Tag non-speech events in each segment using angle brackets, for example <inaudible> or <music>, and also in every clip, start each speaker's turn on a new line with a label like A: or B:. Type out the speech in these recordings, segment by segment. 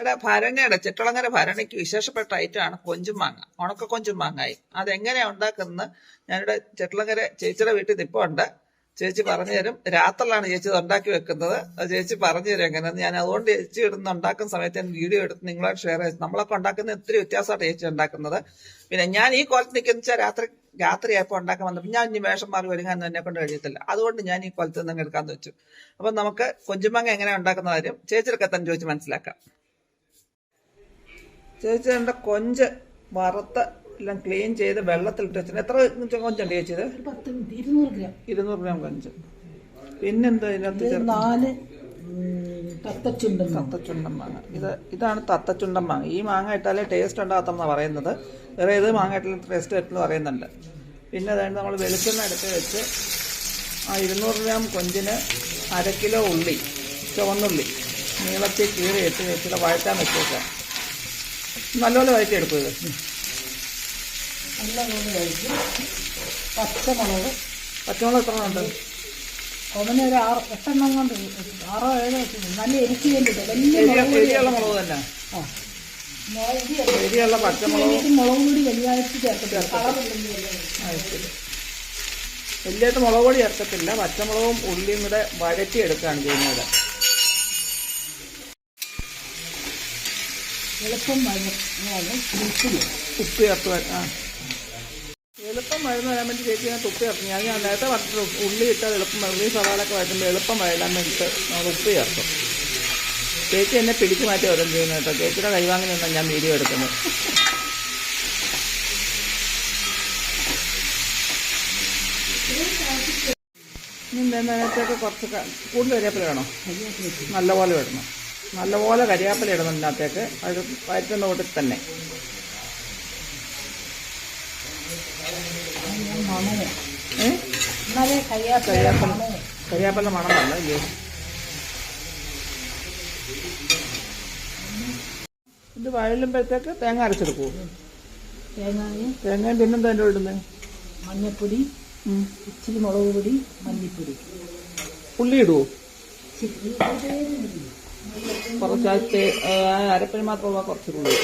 A: ഇവിടെ ഭരണിയുടെ ചിട്ടളങ്ങര ഭരണിക്ക് വിശേഷപ്പെട്ട ഐറ്റമാണ് കൊഞ്ചുമാങ്ങ ഉണക്ക കൊഞ്ചും മാങ്ങായി. അതെങ്ങനെയാണ് ഉണ്ടാക്കുന്നത് ഞാനിവിടെ ചിട്ടളങ്ങര ചേച്ചിയുടെ വീട്ടിൽ ഉണ്ട്. ചേച്ചി പറഞ്ഞു തരും. രാത്രിയിലാണ് ചേച്ചി ഉണ്ടാക്കി വെക്കുന്നത്. ചേച്ചി പറഞ്ഞു തരും എങ്ങനെയാണ് ഞാൻ അതുകൊണ്ട് ചേച്ചി ഇടുന്ന ഉണ്ടാക്കുന്ന സമയത്ത് ഞാൻ വീഡിയോ എടുത്ത് നിങ്ങളോട് ഷെയർ ചെയ്തു നമ്മളൊക്കെ ഉണ്ടാക്കുന്ന ഒത്തിരി വ്യത്യാസമായിട്ട് ചേച്ചി ഉണ്ടാക്കുന്നത്. പിന്നെ ഞാൻ ഈ കോലത്ത് നിൽക്കുന്ന വെച്ചാൽ രാത്രി രാത്രിയായപ്പോൾ ഉണ്ടാക്കാൻ വന്നപ്പോൾ ഞാൻ ഇനി വേഷം മാറി ഒരുങ്ങാൻ എന്നെ കൊണ്ട് കഴിയത്തില്ല. അതുകൊണ്ട് ഞാൻ ഈ കൊലത്ത് നിന്ന് വെച്ചു. അപ്പം നമുക്ക് കൊഞ്ചുമാങ്ങ എങ്ങനെ ഉണ്ടാക്കുന്ന കാര്യം ചേച്ചിയുടെ തന്നെ ചോദിച്ച് മനസ്സിലാക്കാം. ചേച്ചി എന്റെ കൊഞ്ച് വറുത്ത് എല്ലാം ക്ലീൻ ചെയ്ത് വെള്ളത്തിലിട്ട് വെച്ചിട്ട് എത്ര കൊഞ്ചുണ്ട് ചേച്ചിത്
B: ഇരുന്നൂറ് ഗ്രാം.
A: ഇരുന്നൂറ് ഗ്രാം കൊഞ്ച്. പിന്നെന്താ ഇതിനകത്ത്
B: നാല് തത്തച്ചുണ്ടം തത്തച്ചുണ്ടൻ
A: തത്തച്ചുണ്ടൻ മാങ്ങ. ഇത് ഇതാണ് തത്തച്ചുണ്ടൻ മാങ്ങ. ഈ മാങ്ങ ഇട്ടാലേ ടേസ്റ്റ് ഉണ്ടാകത്തെന്നാണ് പറയുന്നത്. വേറെ ഏത് മാങ്ങ ഇട്ടാലും ടേസ്റ്റ് പറ്റുമെന്ന് പറയുന്നുണ്ട്. പിന്നെ അതായത് നമ്മൾ വെളിച്ചെണ്ണ എടുത്ത് വെച്ച് ആ ഇരുന്നൂറ് ഗ്രാം കൊഞ്ചിന് അര കിലോ ഉള്ളി ചുവന്നുള്ളി നീളത്തിൽ കീറി ഇട്ട് വെച്ചിട്ട് വഴറ്റാൻ വെച്ചേക്കാം. നല്ലപോലെ വഴറ്റിയെടുക്കും ഇത്
B: നല്ലപോലെ വഴറ്റി പച്ചമുളക്.
A: പച്ചമുളക് എത്ര ഉണ്ട്?
B: അവന് ഒരു ആറ് എട്ടെണ്ണം കൊണ്ട് ആറോ ഏഴോ നല്ല എരിക്ക് വേണ്ടിയിട്ട് വലിയ മുളക് പൊടി
A: എരിയുള്ള മുളക് തന്നെ.
B: ആ.
A: എരിയുള്ള പച്ചമുളകും
B: മുളക് പൊടി വലിയതായിട്ട് ചേർത്തില്ല കളറില്ലെങ്കിൽ
A: വലിയായിട്ട് മുളക് പൊടി ചേർക്കത്തില്ല പച്ചമുളകും ഉള്ളിയും കൂടെ വഴറ്റി എടുക്കുകയാണ് ചെയ്യുന്നത്.
B: എളുപ്പം മരുന്ന്
A: ഉപ്പ് ചേർത്ത് ആ. എളുപ്പം മരുന്ന് വരാൻ വേണ്ടി ചേച്ചി ഞാൻ ഉപ്പ് ചേർത്ത്. ഞാൻ ഞാൻ നേരത്തെ പറഞ്ഞിട്ട് ഉള്ളി ഇട്ടാൽ എളുപ്പം ഉള്ളി സവാളൊക്കെ വഴറ്റുമ്പോൾ എളുപ്പം വഴലാൻ വേണ്ടിയിട്ട് നമ്മൾ ഉപ്പ് ചേർക്കും. ചേച്ചി എന്നെ പിടിച്ചു മാറ്റി ഓരോ ചെയ്യുന്നത് കേട്ടോ. ചേച്ചിയുടെ കൈവാങ്ങി നിന്നാണ് ഞാൻ വീഡിയോ എടുക്കുന്നത്. ഇനി ഇതിനകത്തേക്ക് കുറച്ച് കൂടുതൽ കൂടുതൽ കരിയാപ്പില വേണോ? നല്ലപോലെ ഇടണം നല്ലപോലെ കരിയാപ്പില ഇടണം ഇതിനകത്തേക്ക്. അത് വയറ്റുന്ന കൂട്ടിൽ തന്നെ. കരിയാപ്പല. കരിയാപ്പില മണം ഇല്ലേ ഇത് വയലുമ്പോഴത്തേക്ക് തേങ്ങ അരച്ചെടുക്കൂ
B: തേങ്ങ
A: തേങ്ങയും പിന്നെന്താ എന്റെ ഇടുന്നത്
B: മഞ്ഞപ്പൊടി ഇച്ചിരി മുളക് പൊടി മല്ലിപ്പൊടി.
A: ഉള്ളി ഇടുവോ? കുറച്ച് ആ അരപ്പിന് മാത്രമുള്ള കുറച്ച് ഉള്ളി.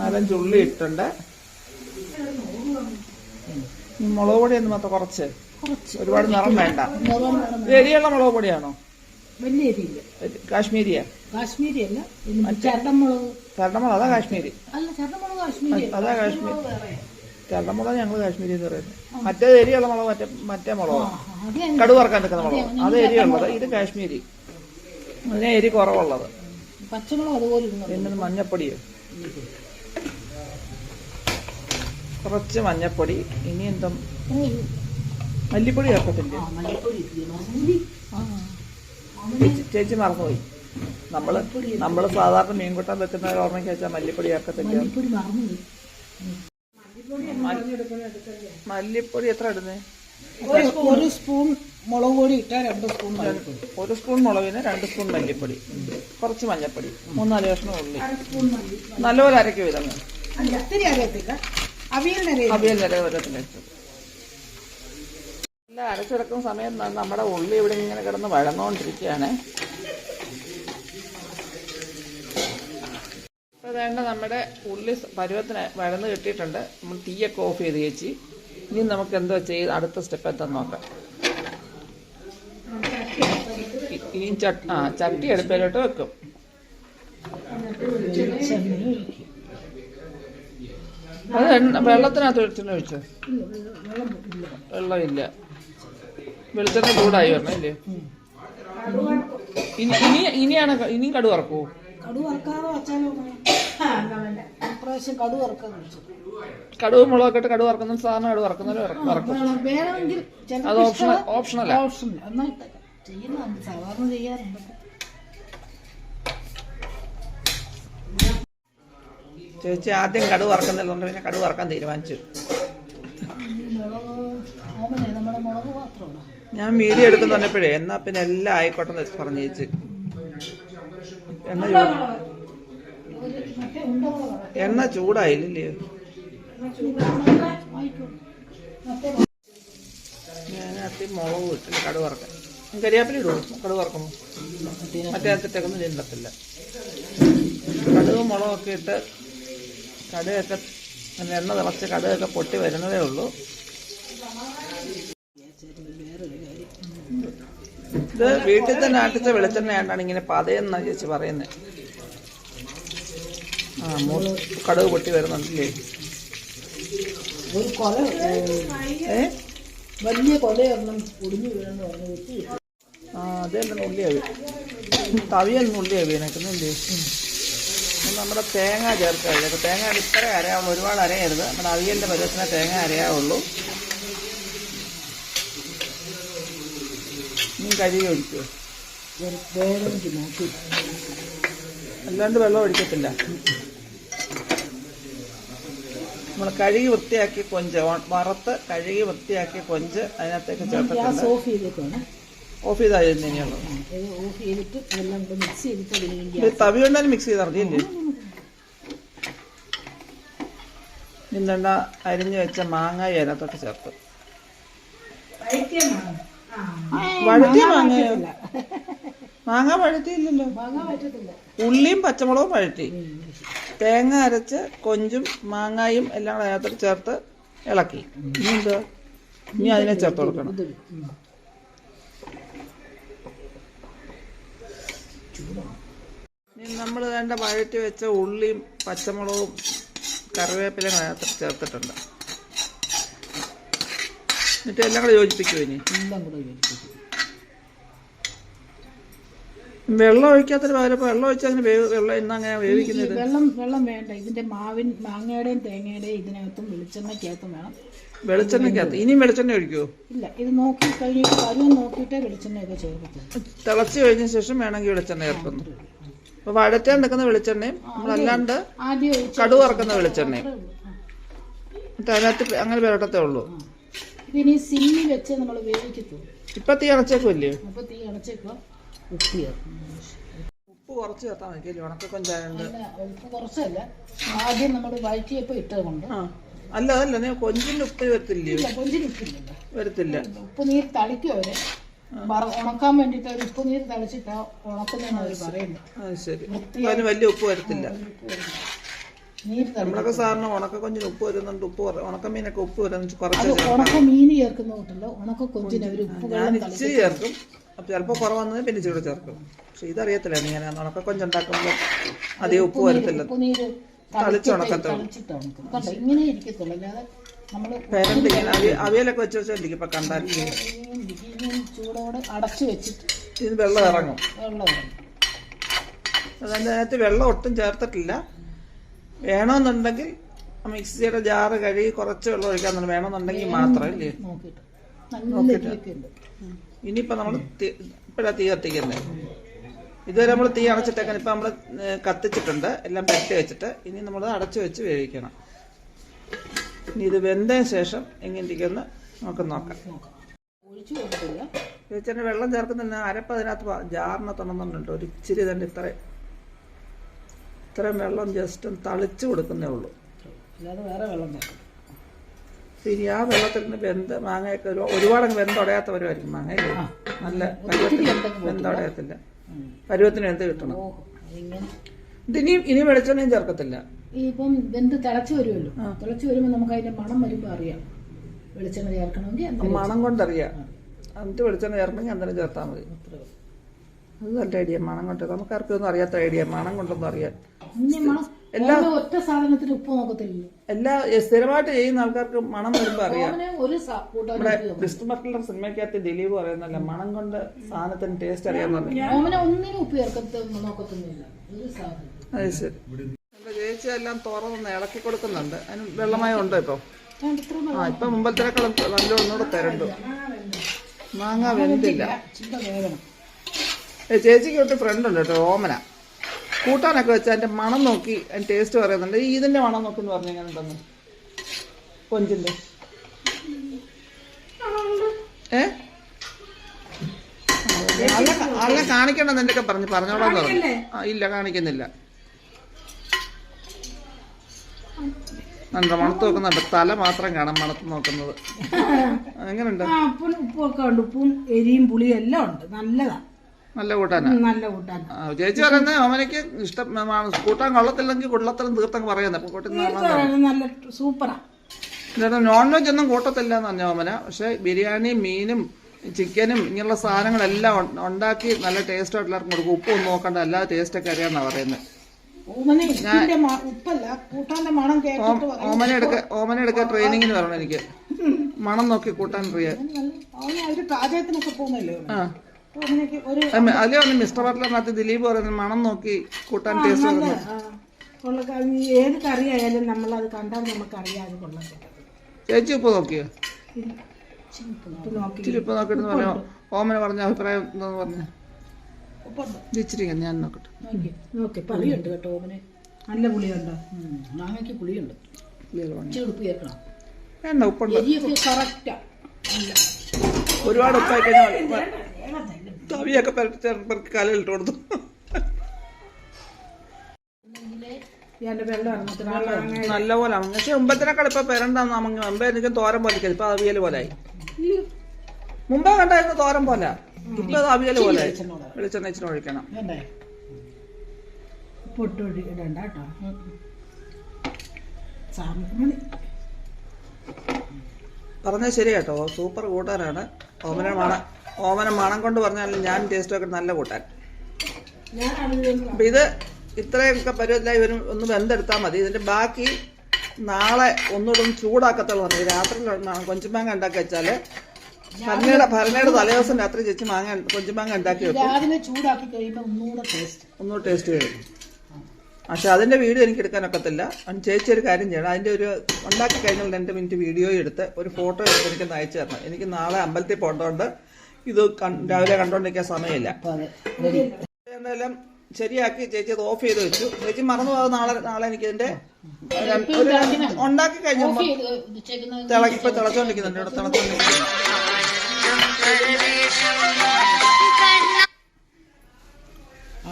B: നാലഞ്ച്
A: ഉള്ളി ഇട്ടുണ്ട് മുളക് പൊടി എന്ന് മാത്രം കുറച്ച്. ഒരുപാട് നിറം വേണ്ട. എരിയുള്ള മുളക് പൊടിയാണോ?
B: വലിയ എരിയില്ല.
A: കാശ്മീരിയാ?
B: കാശ്മീരി അല്ല. ചരടമുളക്
A: ചരടമുളക് അതാ കാശ്മീരി.
B: അല്ല ചരടമുളക് കാശ്മീരി
A: അതാ കാശ്മീരി ചരടമുളക് ഞങ്ങൾ കാശ്മീരി എന്ന് പറയുന്നത്. മറ്റേ എരിയുള്ള മുളക് മറ്റേ മറ്റേ മുളക്?
B: കടുവറക്കാൻ
A: കടു വറക്കാൻ നിൽക്കുന്ന മുളക്? അത് എരിയുള്ളത്. ഇത് കാശ്മീരി. അതിന് എരി കുറവുള്ളത്.
B: പച്ചമുളക് അതുപോലെ
A: പിന്നെ മഞ്ഞപ്പൊടിയോ. കുറച്ച് മഞ്ഞപ്പൊടി. ഇനി എന്തും മല്ലിപ്പൊടി ചേർക്കത്തില്ലേ. ചേച്ചി- മറന്നുപോയി. നമ്മൾ നമ്മൾ സാധാരണ മീൻ കൂട്ടാൻ വെക്കുന്ന ഓർമ്മയ്ക്ക് വെച്ചാൽ മല്ലിപ്പൊടി ചേർക്കത്തില്ല
B: മല്ലിപ്പൊടി
A: എത്ര ഇടുന്നേ?
B: ഒരു സ്പൂൺ. മുളക് പൊടി ഇട്ടാൽ രണ്ട് സ്പൂൺ മല്ലിപ്പൊടി.
A: ഒരു സ്പൂൺ മുളകിന് രണ്ട് സ്പൂൺ മല്ലിപ്പൊടി. കുറച്ച് മഞ്ഞപ്പൊടി മൂന്നാൽ കഷ്ണം ഉള്ളി. നല്ലപോലെ അരക്കി
B: വരുന്നു ഒത്തിരി അറിയത്തില്ല
A: അവിയൽ എല്ലാം അരച്ചെടുക്കുന്ന സമയം നമ്മുടെ ഉള്ളി ഇവിടെ ഇങ്ങനെ കിടന്ന് വഴന്നുകൊണ്ടിരിക്കുകയാണ് വേണ്ട നമ്മുടെ ഉള്ളി പരുവത്തിന് വഴന്ന് കിട്ടിയിട്ടുണ്ട്. നമ്മൾ തീയൊക്കെ ഓഫ് ചെയ്ത് ചേച്ചി. ഇനി നമുക്ക് എന്തോ ചെയ്ത് അടുത്ത സ്റ്റെപ്പ് എന്താ നോക്കാം. ഇ- ചട്ടി ആ ചട്ടി അടുപ്പിലോട്ട് വെക്കും. അത് എണ്ണ വെള്ളത്തിനകത്ത് വെളിച്ചെണ്ണ ഒഴിച്ചോ? വെള്ളമില്ല. വെളിച്ചെണ്ണ ചൂടായി വരണം അല്ലേ ഇനി ഇനി ഇനിയാണ് ഇനിയും കടു വറക്കൂ
B: കടുവ
A: കടുവ് മുളകൊക്കെ ഇട്ട് കടു വറക്കുന്ന സാധാരണ കടു വറക്കുന്നവര് വറക്കും. അത്
B: ഓപ്ഷൻ എന്നാൽ ചെയ്യുന്നതാണ് സാധാരണ ചെയ്യാറുണ്ട്
A: ചേച്ചി ആദ്യം കടു വറക്കുന്നില്ലുണ്ട് പിന്നെ കടു വറക്കാൻ തീരുമാനിച്ചു. ഞാൻ വീഡിയോ എടുക്കുന്ന പറഞ്ഞപ്പോഴേ എന്നാ പിന്നെ എല്ലാം ആയിക്കോട്ടെ എന്ന് പറഞ്ഞു ചേച്ചി. എണ്ണ
B: ചൂടായില്ലേ
A: എണ്ണ ഞാൻ അത്തി മുളക് ഇട്ടില്ല കടു വറക്കാൻ കരിയാപ്പില ഇടുവോ? കടു വറക്കുമോ? മറ്റേ അത്തിട്ടൊന്നും ചെല്ലത്തില്ല കടുകും മുളകൊക്കെ ഇട്ട് കടുകൊക്കെ എണ്ണ തിളച്ച് കടുകൊക്കെ പൊട്ടി വരുന്നതേ ഉള്ളൂ. ഇത് വീട്ടിൽ തന്നെ ആട്ടിച്ച വെളിച്ചെണ്ണയാണ്ടാണ് ഇങ്ങനെ പതയെന്നാണ് ചേച്ചി പറയുന്നത് ആ മൂന്ന് കടുക് പൊട്ടി വരുന്നുണ്ടല്ലേ? ഏ?
B: വലിയ കൊലയൊന്നും ഒടിഞ്ഞു വീണെന്ന് പറഞ്ഞു വെച്ച്
A: ആ അതെല്ലാം ഉള്ളിയാവി തവിയെല്ലാം ഉള്ളിയാവി നമ്മുടെ തേങ്ങ ചേർക്കുക ഇതിലേക്ക് തേങ്ങ ഇത്ര അരയാവുള്ളൂ ഒരുപാട് അരയരുത്. നമ്മുടെ അവിയലിന്റെ പരിസരത്തിന് തേങ്ങ അരയാവുള്ളൂ. നീ കരി ഒഴിക്കുമോ
B: നോക്കി.
A: അല്ലാണ്ട് വെള്ളം ഒഴിക്കത്തില്ല. നമ്മൾ കഴുകി വൃത്തിയാക്കി കൊഞ്ച് വറുത്ത് കഴുകി വൃത്തിയാക്കി കൊഞ്ച് അതിനകത്തേക്ക് ചേർത്തിട്ടുണ്ട്.
B: ഓഫ് ചെയ്തേക്കാണ്
A: ഓഫ് ചെയ്താൽ ഇനിയുള്ളൂ
B: ഇത് ഓഫ് ചെയ്തിട്ട് എല്ലാം മിക്സ് ചെയ്തിട്ട്
A: തവി കൊണ്ടാലും മിക്സ് ചെയ്താൽ മതി അല്ലേ നിന്നെണ്ണ അരിഞ്ഞു വെച്ച മാങ്ങായി അതിനകത്തോട്ട് ചേർത്ത്. വഴുതിയ മാങ്ങയല്ല മാങ്ങ
B: പറ്റത്തില്ല
A: ഉള്ളിയും പച്ചമുളകും വഴറ്റി. തേങ്ങ അരച്ച് കൊഞ്ചും മാങ്ങായും എല്ലാം കൂടെ അതിനകത്ത് ചേർത്ത് ഇളക്കി. ഇനി എന്താ ഇനി അതിനെ ചേർത്ത് കൊടുക്കണം. ഇനി നമ്മൾ വേണ്ട വഴറ്റി വെച്ച ഉള്ളിയും പച്ചമുളകും കറിവേപ്പിലയും അതിനകത്ത് ചേർത്തിട്ടുണ്ട്. എന്നിട്ട് എല്ലാം കൂടെ യോജിപ്പിക്കുമോ ഇനി?
B: എല്ലാം കൂടെ യോജിപ്പിക്കും.
A: വെള്ളം ഒഴിക്കാത്തൊരു പകരം വെള്ളം ഒഴിച്ചാൽ അങ്ങനെ വേവ് വെള്ളം ഇന്ന് അങ്ങനെ വേവിക്കുന്നത്
B: വെള്ളം വെള്ളം വേണ്ട. ഇതിന്റെ മാവിൻ മാങ്ങയുടെയും തേങ്ങയുടെയും ഇതിനകത്തും വെളിച്ചെണ്ണയ്ക്കകത്തും വേണം.
A: വെളിച്ചെണ്ണയ്ക്കകത്ത്. ഇനിയും വെളിച്ചെണ്ണ ഒഴിക്കോ
B: ഇല്ല. ഇത് നോക്കി കഴിഞ്ഞിട്ട് പരുവം നോക്കിയിട്ടേ വെളിച്ചെണ്ണയൊക്കെ ചേർക്കത്തുള്ളൂ.
A: തിളച്ച് കഴിഞ്ഞ ശേഷം വേണമെങ്കിൽ വെളിച്ചെണ്ണ ചേർക്കുന്നു. അപ്പൊ വഴറ്റാൻ എടുക്കുന്ന വെളിച്ചെണ്ണയും നമ്മളല്ലാണ്ട്
B: ആദ്യം
A: ഇറക്കുന്ന വെളിച്ചെണ്ണയും. അതിനകത്ത് അങ്ങനെ വരട്ടത്തേ ഉള്ളൂ.
B: ഇതിനി സിമ്മി വെച്ച് നമ്മൾ വേവിക്കത്തുള്ളൂ.
A: ഇപ്പൊ തീ അണച്ചേക്കുമല്ലേ
B: അപ്പൊ തീ അടച്ചേക്കുക ഉപ്പ് ചേർക്കും
A: ഉപ്പ് കുറച്ച് ചേർത്താൽ മതി അല്ലേ ഉണക്ക കൊഞ്ചായുണ്ട്.
B: അല്ല ഉപ്പ് കുറച്ചല്ല. ആദ്യം നമ്മൾ വഴറ്റിയപ്പോൾ ഇട്ടത് കൊണ്ട്
A: അല്ല അതല്ല നീ കൊഞ്ചിന് ഉപ്പ്
B: വരത്തില്ലേ? കൊഞ്ചിന് ഉപ്പില്ലല്ലോ.
A: വരത്തില്ല.
B: ഉപ്പ് നീര് തളിക്കും അവർ. ഉണക്കാൻ വേണ്ടിട്ട് അവർ ഉപ്പ് നീര് തളിച്ചിട്ടാ ഉണക്കുന്നതെന്ന് അവർ പറയുന്നത്
A: അതിന് വലിയ ഉപ്പ് വരത്തില്ല. നമ്മളൊക്കെ സാറിന് ഉണക്ക കൊഞ്ചിന് ഉപ്പ് വരുന്നുണ്ട്. ഉപ്പ് ഉണക്കമീനൊക്കെ ഉപ്പ് വരുന്ന കുറച്ച്
B: ഉണക്ക മീൻ ചേർക്കുന്ന കൂട്ടല്ലോ. ഉണക്ക കൊഞ്ചിന് അവർ ഉപ്പ്
A: ചേർക്കും. അപ്പൊ ചിലപ്പോൾ കുറവാണെന്ന് പിന്നെ ചൂട് ചേർക്കും. പക്ഷെ ഇതറിയത്തില്ല ഇങ്ങനെ ഉണക്ക കൊഞ്ചുണ്ടാക്കുമ്പോൾ അധികം ഉപ്പ് വരത്തില്ല.
B: ഇങ്ങനെ ഇരിക്കത്തുള്ളൂ. അല്ലാതെ നമ്മൾ
A: പേരന്റ് ഇങ്ങനെ അവി അവിയലൊക്കെ വെച്ച് വെച്ചാൽ ഇപ്പൊ കണ്ടാൽ
B: ചൂടോടെ അടച്ചു വെച്ചിട്ട്
A: ഇത് വെള്ളം ഇറങ്ങും. അതിനകത്ത് വെള്ളം ഒട്ടും ചേർത്തിട്ടില്ല. വേണമെന്നുണ്ടെങ്കിൽ മിക്സിയുടെ ജാറ് കഴുകി കുറച്ച് വെള്ളം ഒഴിക്കാൻ വേണമെന്നുണ്ടെങ്കിൽ മാത്രം ഇല്ലേ
B: നോക്കിയിട്ട്. നല്ല ഇതിലൊക്കെ ഉണ്ട്
A: ഇനിയിപ്പോൾ നമ്മൾ ഇപ്പോഴാണ് തീ കത്തിക്കുന്നത് ഇതുവരെ നമ്മൾ തീ അണച്ചിട്ടേക്കാൻ ഇപ്പം നമ്മൾ കത്തിച്ചിട്ടുണ്ട്. എല്ലാം പെട്ടി വെച്ചിട്ട് ഇനി നമ്മൾ അടച്ചു വെച്ച് വേവിക്കണം. ഇനി ഇത് വെന്തതിന് ശേഷം എങ്ങനെ ഇരിക്കുമെന്ന് നമുക്ക് നോക്കാം.
B: ഒഴിച്ചു കൊടുത്തില്ല.
A: ചേച്ചേന്റെ വെള്ളം ചേർക്കുന്നില്ല അരപ്പ് അതിനകത്ത് ജാറിനെ ജാറിനകത്തുണ്ടെന്നുണ്ട് ഒരു ഇച്ചിരി തന്നെ ഇത്ര ഇത്രയും വെള്ളം ജസ്റ്റ് തളിച്ചു കൊടുക്കുന്നേ ഉള്ളൂ.
B: അല്ലാതെ വേറെ വെള്ളം ചേർക്കും
A: ഇനി ആ വെള്ളത്തിൽ നിന്ന് വെന്ത് മാങ്ങയൊക്കെ ഒരു ഒരുപാട് അങ്ങ് വെന്തുടയാത്ത വരുമായിരിക്കും മാങ്ങ ഇല്ലേ? നല്ല പരുവത്തിന് വെന്തുടയത്തില്ല. പരുവത്തിന് വെന്ത് കിട്ടണം. ഇതിനിയും ഇനി വെളിച്ചെണ്ണയും ചേർക്കത്തില്ല.
B: ഇപ്പം വെന്ത് തിളച്ചു വരുമല്ലോ. തിളച്ചു വരുമ്പോൾ നമുക്ക് അതിന്റെ മണം വരുമ്പോൾ അറിയാം. വെളിച്ചെണ്ണ ചേർക്കണമെങ്കിൽ
A: മണം കൊണ്ടറിയാം. എന്നിട്ട് വെളിച്ചെണ്ണ ചേർക്കണമെങ്കിൽ അന്നേരം ചേർത്താൽ മതി. അത് നല്ല ഐഡിയ മണം കൊണ്ട് നമുക്ക് ആർക്കും ഒന്നും അറിയാത്ത ഐഡിയ മണം കൊണ്ടൊന്നും അറിയാൻ.
B: മണം ഒറ്റ സാധനത്തിന് ഉപ്പ് നോക്കത്തില്ലല്ലോ.
A: എല്ലാ സ്ഥിരമായിട്ട് ചെയ്യുന്ന ആൾക്കാർക്ക് മണം വരുമ്പോ അറിയാം.
B: ഒരു
A: നമ്മുടെ സിനിമയ്ക്കകത്ത് ദിലീപ് പറയുന്നല്ല മണം കൊണ്ട് സാധനത്തിന് ടേസ്റ്റ് അറിയാൻ പറഞ്ഞു
B: ഒന്നിനും ഉപ്പ് നോക്കത്തൊന്നുമില്ല.
A: അത് ശരി. ചേച്ചി എല്ലാം തുറന്ന് ഇളക്കി കൊടുക്കുന്നുണ്ട്. അതിന് വെള്ളമയം ഉണ്ട് ഇപ്പൊ? ആ ഇപ്പൊ മുമ്പത്തിനേക്കാളും നല്ല ഒന്നുകൂടെ തരണ്ടു. മാങ്ങ വെന്തില്ല. ചേച്ചിക്ക് തൊട്ട് ഫ്രണ്ട് ഉണ്ട് കേട്ടോ ഓമന. കൂട്ടാനൊക്കെ വെച്ച് അതിന്റെ മണം നോക്കി അതിന് ടേസ്റ്റ് പറയുന്നുണ്ട്. ഈ ഇതിന്റെ മണം നോക്കി എന്ന് പറഞ്ഞു എങ്ങനെ ഉണ്ടെന്ന് കൊഞ്ചിന്റെ ഏ? അല്ല അല്ല കാണിക്കണ്ടെന്ന് എന്നൊക്കെ പറഞ്ഞു. പറഞ്ഞോളാം പറഞ്ഞു. ആ ഇല്ല കാണിക്കുന്നില്ല. നല്ല മണത്ത് നോക്കുന്നുണ്ട് തല മാത്രം കാണാം മണത്ത് നോക്കുന്നത്. <laughs> എങ്ങനെയുണ്ട്
B: ആ ഉപ്പും ഉപ്പും ഒക്കെ ഉണ്ട്. ഉപ്പും എരിയും പുളിയും എല്ലാം ഉണ്ട്. നല്ലതാ.
A: നല്ല കൂട്ടാനാ.
B: നല്ല കൂട്ടാൻ
A: ചേച്ചി പറയുന്നത് ഓമനയ്ക്ക് ഇഷ്ടം കൂട്ടാൻ കൊള്ളത്തില്ലെങ്കിൽ കൊള്ളത്തിലും തീർത്തങ്ങ് പറയുന്നത് അപ്പൊ കൂട്ടി
B: നല്ല സൂപ്പറാ.
A: നോൺ വെജ് ഒന്നും കൂട്ടത്തില്ല എന്ന് പറഞ്ഞ ഓമന പക്ഷെ ബിരിയാണി മീനും ചിക്കനും ഇങ്ങനെയുള്ള സാധനങ്ങളെല്ലാം ഉണ്ടാക്കി നല്ല ടേസ്റ്റ് ആയിട്ട് എല്ലാവർക്കും കൊടുക്കും. ഉപ്പൊന്നും നോക്കണ്ട എല്ലാ ടേസ്റ്റ് ഒക്കെ അറിയാന്നാ പറയുന്നത്
B: ഓമന
A: എടുക്ക ഓമന എടുക്ക ട്രെയിനിങ്ങിന് വരണം എനിക്ക്. മണം നോക്കി കൂട്ടാൻ
B: പോകുന്നല്ലേ
A: ആ. അതിൽ പറഞ്ഞു മിസ്റ്റർ ബട്ട്ലറിനകത്ത് ദിലീപ് പറയുന്നത് മണം നോക്കി കൂട്ടാൻ ടേസ്റ്റ്
B: ഏത് കറി ആയാലും നമ്മൾ അത് കണ്ടാൽ നമുക്ക് അറിയാതെ കൊള്ളത്തില്ല
A: ചേച്ചി ഉപ്പ് നോക്കിയോ?
B: ഉപ്പ് നോക്കി.
A: ഇച്ചിരി ഉപ്പ് നോക്കിയിട്ട് പറഞ്ഞു ഓമന പറഞ്ഞ അഭിപ്രായം എന്താന്ന് പറഞ്ഞു? ഇച്ചിരി ഞാൻ നോക്കട്ടെ.
B: നോക്കി നോക്കി. പുളിയുണ്ട് കേട്ടോ ഓമന്. നല്ല പുളിയുണ്ടോ? മാങ്ങയ്ക്ക് പുളിയുണ്ട്. ഇച്ചിരി ഉപ്പ് ചേർക്കണം.
A: വേണ്ട ഉപ്പുണ്ട്.
B: കറക്റ്റാ
A: ഒരുപാട് ഉപ്പായി കഴിഞ്ഞാൽ തവിയൊക്കെ പെരട്ടി കാലിലിട്ട് കൊടുത്തു. നല്ല പോലെ പക്ഷെ മുമ്പത്തിനേക്കാൾ ഇപ്പൊ പെരണ്ടാന്ന് നമുക്ക് മുമ്പേ എനിക്ക് തോരൻ പോലെ ഇപ്പൊ അവിയൽ പോലെ ആയി. മുമ്പേ കണ്ടായിരുന്നു തോരൻ പോലെ. ഇപ്പൊ അത് അവിയൽ പോലെ ആയി. വെളിച്ചെണ്ണ ഇച്ചിരി ഒഴിക്കണം.
B: കേട്ടോ.
A: പറഞ്ഞ ശരി കേട്ടോ. സൂപ്പർ കൂട്ടാനാണ് ഓമന മണം ഓമന മണം കൊണ്ട് പറഞ്ഞാലും ഞാൻ ടേസ്റ്റ് ഒക്കെ നല്ല കൂട്ടാൻ. അപ്പം ഇത് ഇത്രയൊക്കെ പരുവത്തിലായി വരും ഒന്ന് വെന്തെടുത്താൽ മതി. ഇതിന്റെ ബാക്കി നാളെ ഒന്നുകൂടെ ഒന്ന് ചൂടാക്കത്തുള്ളൂ പറഞ്ഞു രാത്രി കൊഞ്ചുമാങ്ങ ഉണ്ടാക്കി വെച്ചാൽ ഭരണയുടെ ഭരണയുടെ തലേദിവസം രാത്രി ചേച്ചി മാങ്ങ കൊഞ്ചുമാങ്ങ ഉണ്ടാക്കി വെക്കും.
B: ചൂടാക്കി കഴിയുമ്പോൾ ഒന്നുകൂടെ ടേസ്റ്റ്
A: ഒന്നുകൂടെ ടേസ്റ്റ് ചെയ്യും പക്ഷെ അതിന്റെ വീഡിയോ എനിക്ക് എടുക്കാനൊക്കത്തില്ല ചേച്ചി ഒരു കാര്യം ചെയ്യണം. അതിന്റെ ഒരു ഉണ്ടാക്കി കഴിഞ്ഞാൽ രണ്ട് മിനിറ്റ് വീഡിയോ എടുത്ത് ഒരു ഫോട്ടോ എടുത്ത് എനിക്ക് അയച്ചു തരണം. എനിക്ക് നാളെ അമ്പലത്തിൽ പോകേണ്ടതുകൊണ്ട് ഇത് രാവിലെ കണ്ടോണ്ടിരിക്കാൻ സമയമില്ല. എന്തായാലും ശരിയാക്കി ചേച്ചി അത് ഓഫ് ചെയ്ത് വെച്ചു. ചേച്ചി മറന്നു പോകാതെ നാളെ നാളെ എനിക്ക് ഇതിന്റെ ഉണ്ടാക്കി കഴിഞ്ഞപ്പോ തിളക്കി ഇപ്പൊ തിളച്ചോണ്ടിരിക്കുന്നുണ്ട് ഇവിടെ തിളച്ചോണ്ടിരിക്കുന്നു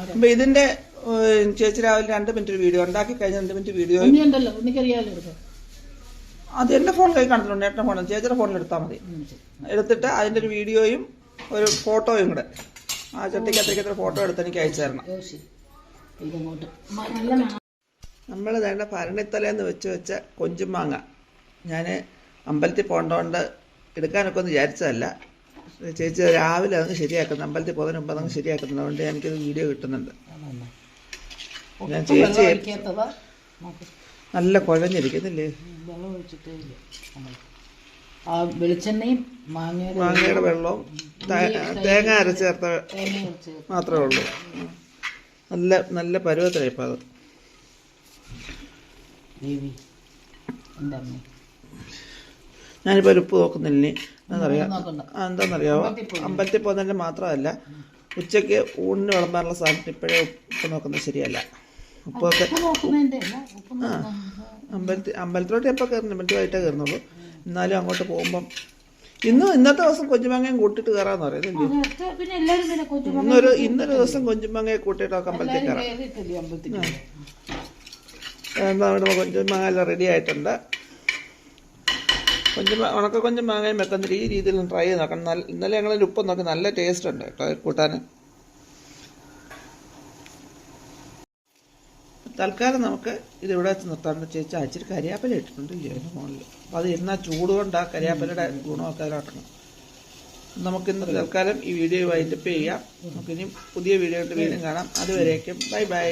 A: അപ്പൊ ഇതിന്റെ ചേച്ചി രാവിലെ രണ്ട് മിനിറ്റ് വീഡിയോ ഉണ്ടാക്കി കഴിഞ്ഞ രണ്ട് മിനിറ്റ് വീഡിയോ. അത് എന്റെ ഫോണിൽ കൈ കാണത്തില്ല ഏട്ടന്റെ ഫോണിൽ ചേച്ചിയുടെ ഫോണിൽ എടുത്താൽ മതി. എടുത്തിട്ട് അതിന്റെ ഒരു വീഡിയോയും ഒരു ഫോട്ടോയും കൂടെ. ആ ചട്ടിക്കത്തേക്ക് ഫോട്ടോ എടുത്ത് എനിക്ക് അയച്ചു തരണം. നമ്മൾ വേണ്ട ഭരണിത്തലേന്ന് വെച്ച് വെച്ച കൊഞ്ചുമാങ്ങ ഞാൻ അമ്പലത്തിൽ പോകേണ്ടതുകൊണ്ട് എടുക്കാനൊക്കെ ഒന്ന് വിചാരിച്ചതല്ല. ചേച്ചി രാവിലെ അതങ്ങ് ശരിയാക്കുന്നു. അമ്പലത്തിൽ പോകുന്നതിന് മുമ്പ് അതങ്ങ് ശരിയാക്കുന്നുണ്ട് അതുകൊണ്ട് എനിക്കത് വീഡിയോ കിട്ടുന്നുണ്ട്. ഞാൻ ചേച്ചി. നല്ല കുഴഞ്ഞിരിക്കുന്നില്ലേ
B: വെള്ളം ഒഴിച്ചിട്ടേ ഇല്ല നമ്മൾ. ആ വെളിച്ചെണ്ണയും മാങ്ങയുടെ
A: വെള്ളവും തേങ്ങ അരച്ച് ചേർത്ത മാത്രമേ ഉള്ളൂ. നല്ല നല്ല പരുവത്തിലായി ഇപ്പം അത്.
B: ഞാനിപ്പോ?
A: ഞാനിപ്പോൾ ഒരു ഉപ്പ് നോക്കുന്നില്ലേ എന്താണെന്നറിയാം എന്താണെന്നറിയാമോ അമ്പലത്തിൽ പോകുന്നതിന്റെ മാത്രമല്ല ഉച്ചയ്ക്ക് ഊണിന് വിളമ്പാനുള്ള സാധനത്തിന് ഇപ്പോഴേ ഉപ്പ് നോക്കുന്നത് ശരിയല്ല. ഉപ്പൊക്കെ അമ്പലത്തിൽ അമ്പലത്തിലോട്ട് എപ്പോൾ കയറുന്നു അമ്പലത്തിലായിട്ടേ കയറുന്നുള്ളൂ. എന്നാലും അങ്ങോട്ട് പോകുമ്പം. ഇന്ന് ഇന്നത്തെ ദിവസം കൊഞ്ചുമാങ്ങയും കൂട്ടിട്ട് കയറാന്ന് പറയുന്നില്ലേ ഇന്നൊരു ഇന്നൊരു ദിവസം കൊഞ്ചുമാങ്ങയെ കൂട്ടിയിട്ടൊക്കെ അമ്പലത്തിൽ കയറാം.
B: കയറിയിട്ടില്ലേ അമ്പലത്തിൽ?
A: എന്താ ഇവിടെ കൊഞ്ചുമാങ്ങ എല്ലാം റെഡി ആയിട്ടുണ്ട്. കൊഞ്ചുമാ ഉണക്ക കൊഞ്ചുമാങ്ങയും വെക്കുന്ന ഈ രീതിയിൽ ട്രൈ ചെയ്ത് നോക്കണം. നല്ല ഇന്നലെ ഞങ്ങൾ ഉപ്പ് നോക്കി നല്ല ടേസ്റ്റ് ഉണ്ട് കേട്ടോ കൂട്ടാൻ തൽക്കാലം നമുക്ക് ഇതിവിടെ വെച്ച് നിർത്താണ്ട് ചേച്ചി അച്ചിരി കരിയാപ്പല ഇട്ടിട്ടുണ്ട് ഇല്ലേ അതിന്റെ മുകളിൽ അപ്പോൾ അത് എന്നാൽ ചൂട് കൊണ്ട് ആ കരിയാപ്പലയുടെ ഗുണമൊക്കെ അതിലാട്ടണം നമുക്ക് ഇന്ന് തൽക്കാലം ഈ വീഡിയോ വൈൻഡപ്പ് ചെയ്യാം. നമുക്കിനി പുതിയ വീഡിയോ വീണ്ടും കാണാം. അതുവരേക്കും ബൈ ബൈ.